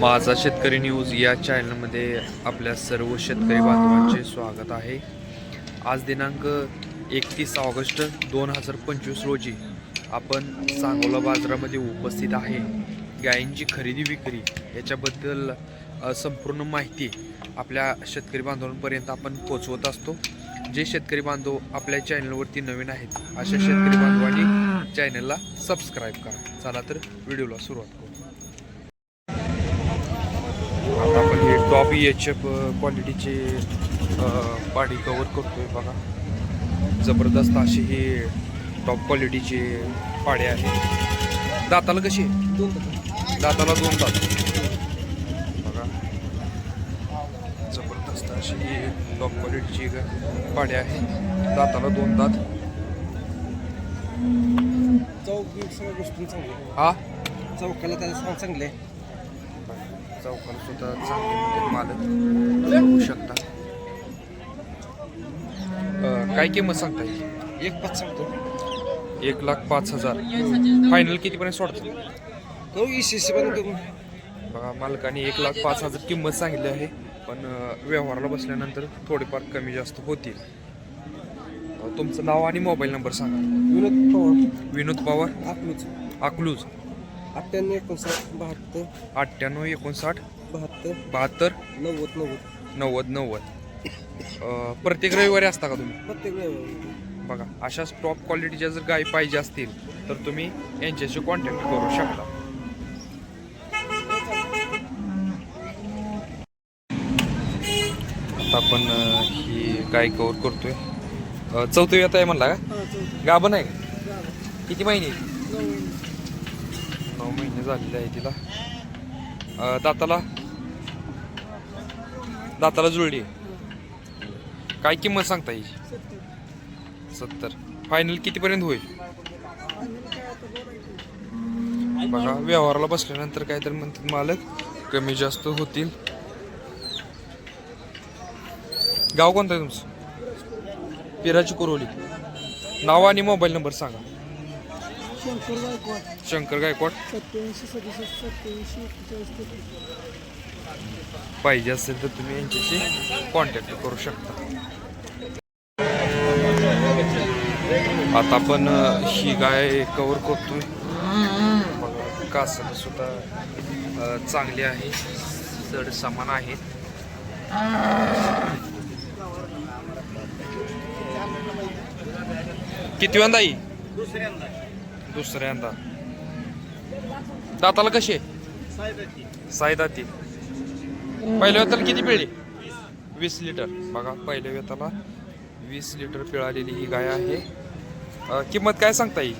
माझा शेतकरी न्यूज या चॅनलमध्ये आपल्या सर्व शेतकरी बांधवांचे स्वागत आहे. आज दिनांक एकतीस ऑगस्ट दोन हजार पंचवीस रोजी आपण सांगोला बाजारामध्ये उपस्थित आहे. गायींची खरेदी विक्री याच्याबद्दल संपूर्ण माहिती आपल्या शेतकरी बांधवांपर्यंत आपण पोचवत असतो. जे शेतकरी बांधव आपल्या चॅनलवरती नवीन आहेत अशा शेतकरी बांधवांनी चॅनलला सबस्क्राईब करा. चला तर व्हिडिओला सुरुवात करू आता आपण हे टॉप एच एफ क्वालिटीचे पाडी कवर करतोय बघा. जबरदस्त असे हे टॉप क्वालिटीचे पाडे आहेत दाताला कसे दाताला दोन दात. बघा. जबरदस्त अशी ही टॉप क्वालिटीची पाडे आहेत दाताला दोन दात. हा? चौकाला त्याला चांगले चौकाला सुद्धा चांगले मालक बघू शकता काय किंमत सांगता येईल एक पाच सांगतो. एक लाख पाच हजार. फायनल कितीपर्यंत सोडतो? करू इशी पण करू. बघा मालकाने एक लाख पाच हजार किंमत सांगितली आहे पण व्यवहाराला बसल्यानंतर थोडेफार कमी जास्त होतील. तुमचं नाव आणि मोबाईल नंबर सांगा. विनोद पवार. विनोद पवार? अकलूज अकलूज अठ्ठ्याण्णव एकोणसाठ बहात्तर. अठ्ठ्याण्णव एकोणसाठ बहात्तर. बहात्तर नव्वद नव्वद. नव्वद नव्वद. अं, प्रत्येक रविवारी असता का तुम्ही? प्रत्येक वेळेवर बघा अशाच टॉप क्वालिटीच्या जर गायी पाहिजे असतील तर तुम्ही यांच्याशी कॉन्टॅक्ट करू शकता. आता आपण अं, ही गाय कवर करतोय. अं, चौथं येत आहे म्हणला का? गाभण आहे का? किती महिने? झालेलं आहे तिला. दाताला? दाताला जुळली. काय किंमत सांगता येईल? सत्तर. फायनल कितीपर्यंत होईल? बघा व्यवहाराला बसल्यानंतर काय तर म्हणतात मालक कमी जास्त होतील. गाव कोणतं आहे तुमचं? पिराची कुरवली नाव आणि मोबाईल नंबर सांगा. शंकर गायकवाड. शंकर गायकवाड. सत्याऐंशी सदुसष्ट सत्याऐंशी एक्केचाळीस पाहिजे असेल तर तुम्ही यांच्याशी कॉन्टॅक्ट करू शकता. आता आपण अ, ही गाय कवर करतोय. बघा कासला सुद्धा अ, चांगली आहे. जड समान आहेत किती वेळा येईल दुसऱ्यांदा दाताला कशी आहे? सायदाती पहिल्या वेताला किती पिळली? वीस लिटर. बघा पहिल्या वेताला वीस लिटर पिळालेली ही गाय आहे. किंमत काय सांगता येईल?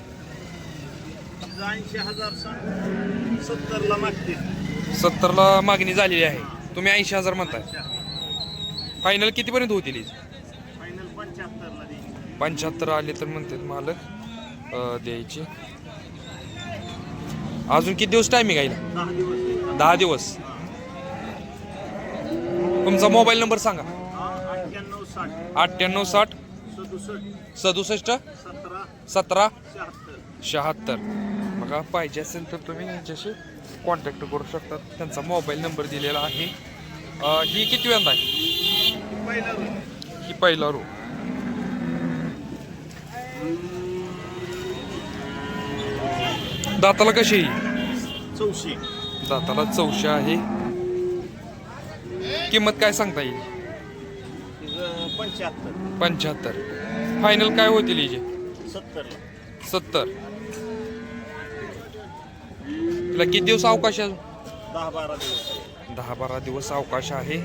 सत्तरला मागणी झालेली आहे. तुम्ही ऐंशी हजार म्हणताय. फायनल कितीपर्यंत होतील ही? पंच्याहत्तर आले तर म्हणतात मालक. द्यायचे. अजून किती दिवस टायमिंग आहे? दहा दिवस तुमचा मोबाईल नंबर सांगा. अठ्ठ्याण्णव साठ. सदुसष्ट. सतरा. शहात्तर. बघा पाहिजे असेल तर तुम्ही यांच्याशी कॉन्टॅक्ट करू शकता. त्यांचा मोबाईल नंबर दिलेला आहे. ही किती वेळा आहे. ही पहिला रो दाताला कशी? आहे? चौशे. दाताला चौशे आहे. किंमत काय सांगता येईल? पंच्याहत्तर. पंच्याहत्तर. फायनल काय होतील हिचे सत्तरला सत्तर. तिला किती दिवस अवकाश आहे? अजून? दहा बारा दिवस. दहा बारा दिवस अवकाश आहे.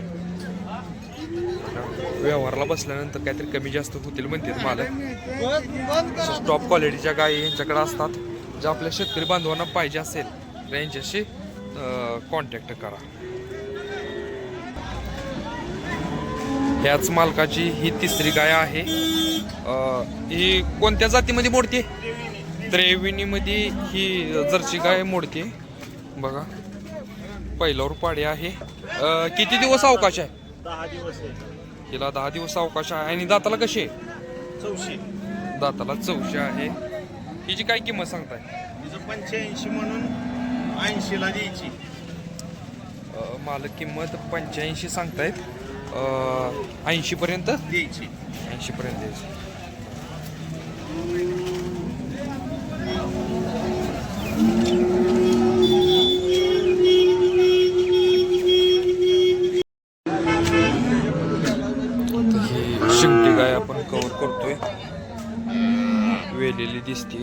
व्यवहाराला बसल्यानंतर काहीतरी कमी जास्त होतील म्हणते मालक. टॉप क्वालिटीच्या गायी यांच्याकडे असतात. ज्या आपल्या शेतकरी बांधवांना पाहिजे असेल तर यांच्याशी कॉन्टॅक्ट करा. ह्याच मालकाची ही तिसरी गाय आहे. ही कोणत्या जातीमध्ये मोडते? त्रेविणीमध्ये ही जर्सी गाय मोडते. बघा. पहिल्यावर पाडी आहे. किती दिवस अवकाश आहे? दहा दिवस आहे. हिला दहा दिवस अवकाश आहे. आणि दाताला कशी आहे? चौशे. दाताला चौशे आहे. हिची काय किंमत सांगताय? तिचं पंच्याऐंशी म्हणून ऐंशीला द्यायची. अ, मालक किंमत पंच्याऐंशी सांगतायत. ऐंशीपर्यंत? द्यायची. ऐंशीपर्यंत द्यायचं. वेलेली दिसते.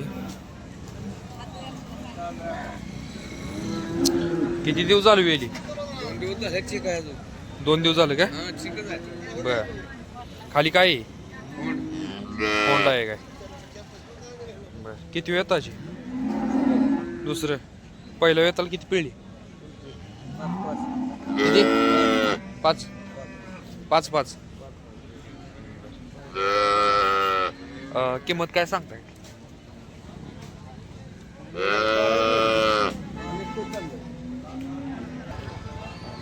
किती दिवस झाले वेली? दोन दिवस झालं काय? बर. खाली काय? आहे? कोंडा आहे काय? बर. किती वेताची? दुसरं. पहिल्या वेताला किती पिळली? किती? पाच. पाच पाच. किंमत काय सांगताय?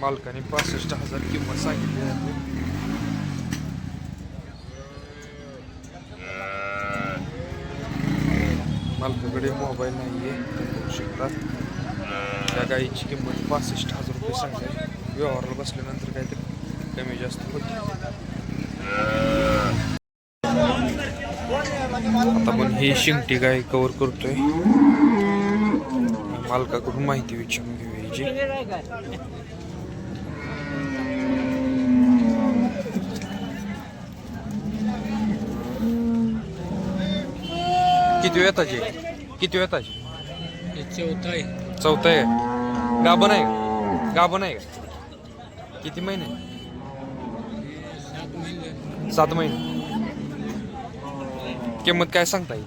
मालकाने पासष्ट हजार किंमत सांगितली आहे. मालकाकडे मोबाईल नाही आहे बघू शकता. त्या गाईची किंमत पासष्ट हजार रुपये सांगते व्यवहाराला बसल्यानंतर काहीतरी कमी जास्त होते. आता पण ही शिंगटी गाय कव्हर करतोय. मालकाकडून माहिती विचारून घेऊया याची किती वेताची किती वेताची चौथा आहे चौथा आहे? गाभण आहे का? गाभण आहे का? किती महिने. सात महिने. किंमत काय सांगता येईल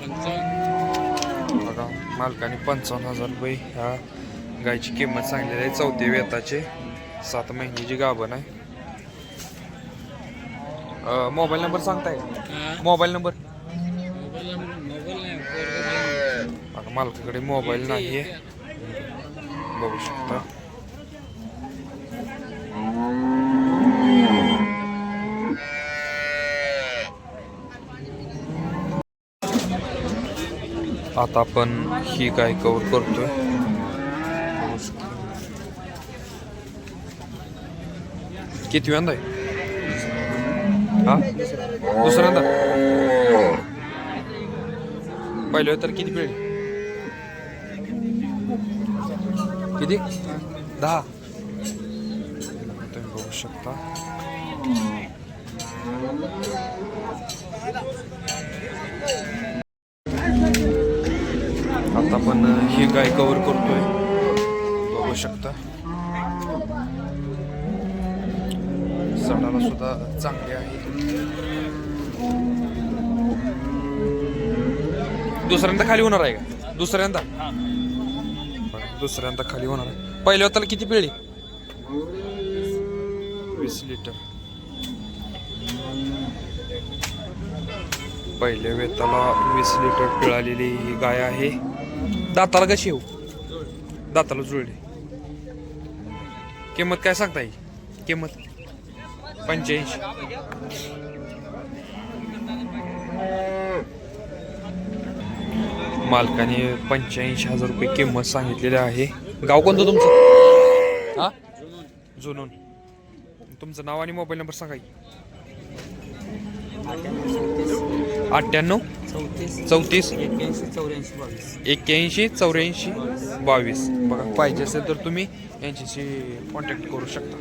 पंचावन्न बघा मालकाने पंचावन्न हजार रुपये ह्या गायची किंमत सांगलेली आहे. चौथ्या वेताचे सात महिन्याची गाभण आहे. मोबाईल नंबर सांगताय? Mobile number? मालकाकडे मोबाईल नाही आहे बघू शकता. आता आपण ही गाय कवर करतोय. किती वेळांदा आहे? हा? दुसऱ्यांदा पहिले तर किती पिळली? किती? दहा. तुम्ही बघू शकता. आता आपण ही गाय कवर करतोय. बघू शकता. सणाला सुद्धा चांगली आहे. दुसऱ्यांदा खाली होणार आहे का? दुसऱ्यांदा? बरं, दुसऱ्यांदा खाली होणार आहे. पहिल्या होताला किती पिळली? वीस लिटर. पहिल्या वेताला वीस लिटर पिळालेली ही गाय आहे. दाताला कशी येऊ? दाताला जुळली. किंमत काय सांगता येईल किंमत? पंच्याऐंशी. मालकाने पंच्याऐंशी हजार रुपये किंमत सांगितलेली आहे. गाव कोणतं तुमचं? हा? जुनून. तुमचं नाव आणि मोबाईल नंबर सांगा अठ्ठ्याण्णव? चौतीस चौतीस. एक्क्याऐंशी चौऱ्याऐंशी बावीस. एक्क्याऐंशी चौऱ्याऐंशी बावीस. बघा पाहिजे असेल तर तुम्ही यांच्याशी कॉन्टॅक्ट करू शकता.